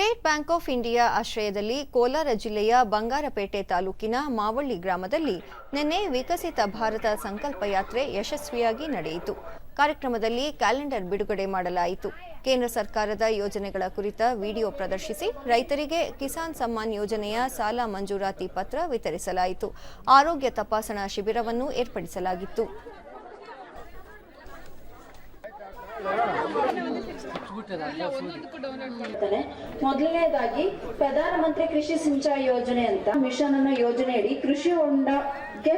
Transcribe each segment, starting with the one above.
State Bank of India ಆಶ್ರಯದಲ್ಲಿ ಕೋಲಾರ ಜಿಲ್ಲೆಯ ಬಂಗಾರಪೇಟೆ ತಾಲೂಕಿನ ಮಾವಳ್ಳಿ ಗ್ರಾಮದಲ್ಲಿ ನಿನ್ನೆ ವಿಕಸಿತ ಭಾರತ ಸಂಕಲ್ಪ ಯಾತ್ರೆ ಯಶಸ್ವಿಯಾಗಿ ನಡೆಯಿತು. ಕಾರ್ಯಕ್ರಮದಲ್ಲಿ ಕ್ಯಾಲೆಂಡರ್ ಬಿಡುಗಡೆ ಮಾಡಲಾಯಿತು. ಕೇಂದ್ರ ಸರ್ಕಾರದ ಯೋಜನೆಗಳ ಕುರಿತ ವಿಡಿಯೋ ಪ್ರದರ್ಶಿಸಿ ರೈತರಿಗೆ ಕಿಸಾನ್ ಸಮ್ಮಾನ್ ಯೋಜನೆಯ ಸಾಲ ಮಂಜೂರಾತಿ ಪತ್ರ ವಿತರಿಸಲಾಯಿತು. ಆರೋಗ್ಯ ತಪಾಸಣಾ ಶಿಬಿರವನ್ನು ಏರ್ಪಡಿಸಲಾಗಿತ್ತು. ಮೊದಲನೇದಾಗಿ ಪ್ರಧಾನಮಂತ್ರಿ ಕೃಷಿ ಸಿಂಚಾಯಿ ಯೋಜನೆ ಅಂತ ಮಿಷನ್ ಅನ್ನೋ ಯೋಜನೆಯಡಿ ಕೃಷಿ ಹೊಂಡಕ್ಕೆ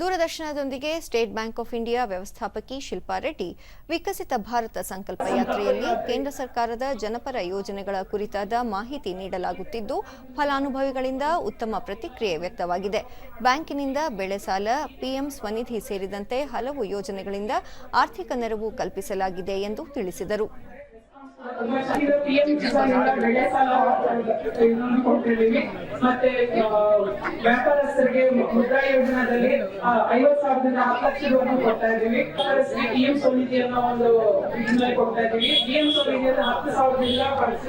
ದೂರದರ್ಶನದೊಂದಿಗೆ ಸ್ಟೇಟ್ ಬ್ಯಾಂಕ್ ಆಫ್ ಇಂಡಿಯಾ ವ್ಯವಸ್ಥಾಪಕಿ ಶಿಲ್ಪಾ ರೆಡ್ಡಿ, ವಿಕಸಿತ ಭಾರತ ಸಂಕಲ್ಪ ಯಾತ್ರೆಯಲ್ಲಿ ಕೇಂದ್ರ ಸರ್ಕಾರದ ಜನಪರ ಯೋಜನೆಗಳ ಕುರಿತಾದ ಮಾಹಿತಿ ನೀಡಲಾಗುತ್ತಿದ್ದು, ಫಲಾನುಭವಿಗಳಿಂದ ಉತ್ತಮ ಪ್ರತಿಕ್ರಿಯೆ ವ್ಯಕ್ತವಾಗಿದೆ. ಬ್ಯಾಂಕಿನಿಂದ ಬೆಳೆ ಸಾಲ, ಪಿಎಂ ಸ್ವನಿಧಿ ಸೇರಿದಂತೆ ಹಲವು ಯೋಜನೆಗಳಿಂದ ಆರ್ಥಿಕ ನೆರವು ಕಲ್ಪಿಸಲಾಗಿದೆ ಎಂದು ತಿಳಿಸಿದರು. PM ಕಿಸಾನ್ ಬೆಳೆ ಸಾಲ ಕೊಟ್ಟಿದ್ದೀವಿ ಮತ್ತೆ ವ್ಯಾಪಾರಸ್ಥರಿಗೆ ಮುದ್ರಾ ಯೋಜನಾದಲ್ಲಿ ಐವತ್ ಸಾವಿರದಿಂದ ಹತ್ತು ಲಕ್ಷದವರೆಗೂ ಕೊಡ್ತಾ ಇದ್ದೀವಿ ವ್ಯಾಪಾರಸ್ಥರಿಗೆ ಪಿ ಎಂ ಸ್ವನಿಧಿ ಅನ್ನೋ ಒಂದು ಯೋಜನೆ ಕೊಡ್ತಾ ಇದ್ದೀವಿ ಪಿ ಎಂ ಅಂದ್ರೆ ಹತ್ತು ಸಾವಿರದಿಂದ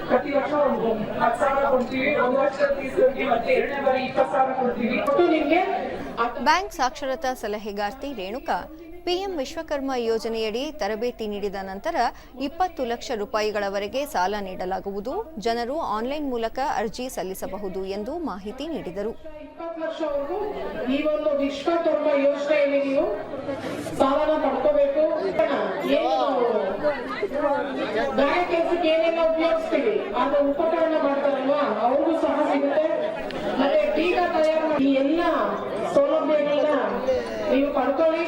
ಪ್ರತಿ- ವರ್ಷ ಒಂದು ಹತ್ತು ಸಾವಿರ ಕೊಡ್ತೀವಿ ಒಂದು ವರ್ಷ ಮತ್ತೆ ಎರಡನೇ ಬಾರಿ ಇಪ್ಪತ್ತು ಸಾವಿರ ಕೊಡ್ತೀವಿ ಒಟ್ಟು ನಿಮ್ಗೆ ಬ್ಯಾಂಕ್ ಸಾಕ್ಷರತಾ ಸಲಹೆಗಾರ್ತಿ ರೇಣುಕಾ ಪಿಎಂ ವಿಶ್ವಕರ್ಮ ಯೋಜನೆಯಡಿ ತರಬೇತಿ ನೀಡಿದ ನಂತರ ಇಪ್ಪತ್ತು ಲಕ್ಷ ರೂಪಾಯಿಗಳವರೆಗೆ ಸಾಲ ನೀಡಲಾಗುವುದು. ಜನರು ಆನ್ಲೈನ್ ಮೂಲಕ ಅರ್ಜಿ ಸಲ್ಲಿಸಬಹುದು ಎಂದು ಮಾಹಿತಿ ನೀಡಿದರು. ಸೌಲಭ್ಯಗಳನ್ನ ನೀವು ಪಡ್ಕೊಳ್ಳಿ.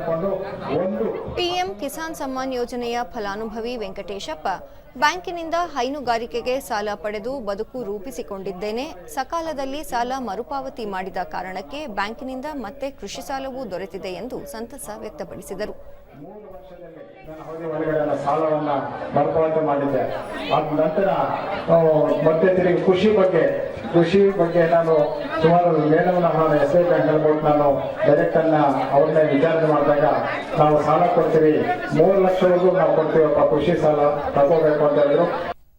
ತಕೊಂಡು ಒಂದು ಪಿಎಂ ಕಿಸಾನ್ ಸಮ್ಮಾನ್ ಯೋಜನೆಯ ಫಲಾನುಭವಿ ವೆಂಕಟೇಶಪ್ಪ, ಬ್ಯಾಂಕಿನಿಂದ ಹೈನುಗಾರಿಕೆಗೆ ಸಾಲ ಪಡೆದು ಬದುಕು ರೂಪಿಸಿಕೊಂಡಿದ್ದೇನೆ. ಸಕಾಲದಲ್ಲಿ ಸಾಲ ಮರುಪಾವತಿ ಮಾಡಿದ ಕಾರಣಕ್ಕೆ ಬ್ಯಾಂಕಿನಿಂದ ಮತ್ತೆ ಕೃಷಿ ಸಾಲವೂ ದೊರೆತಿದೆ ಎಂದು ಸಂತಸ ವ್ಯಕ್ತಪಡಿಸಿದರು. ಮೂರು ವರ್ಷದಲ್ಲಿ ನನ್ನ ಅವಧಿ ಒಳಗಡೆ ಸಾಲವನ್ನ ಮರುಪಾವತಿ ಮಾಡಿದ್ದೆ. ಅದ ನಂತರ ಮತ್ತೆ ತಿರುಗಿ ಕೃಷಿ ಬಗ್ಗೆ ಕೃಷಿ ಬಗ್ಗೆ ನಾನು ಸುಮಾರು ನಾನು ಎಸ್ ಐ ಬ್ಯಾಂಕ್ ಕೊಟ್ಟು ನಾನು ಡೈರೆಕ್ಟ್ ಅವ್ರನ್ನ ವಿಚಾರಣೆ ಮಾಡಿದಾಗ ನಾವು ಸಾಲ ಕೊಡ್ತೀವಿ. ಮೂರು ಲಕ್ಷವರೆಗೂ ನಾವು ಕೊಡ್ತೀವಪ್ಪ ಕೃಷಿ ಸಾಲ ತಗೋಬೇಕು ಅಂತ ಹೇಳಿದ್ರು.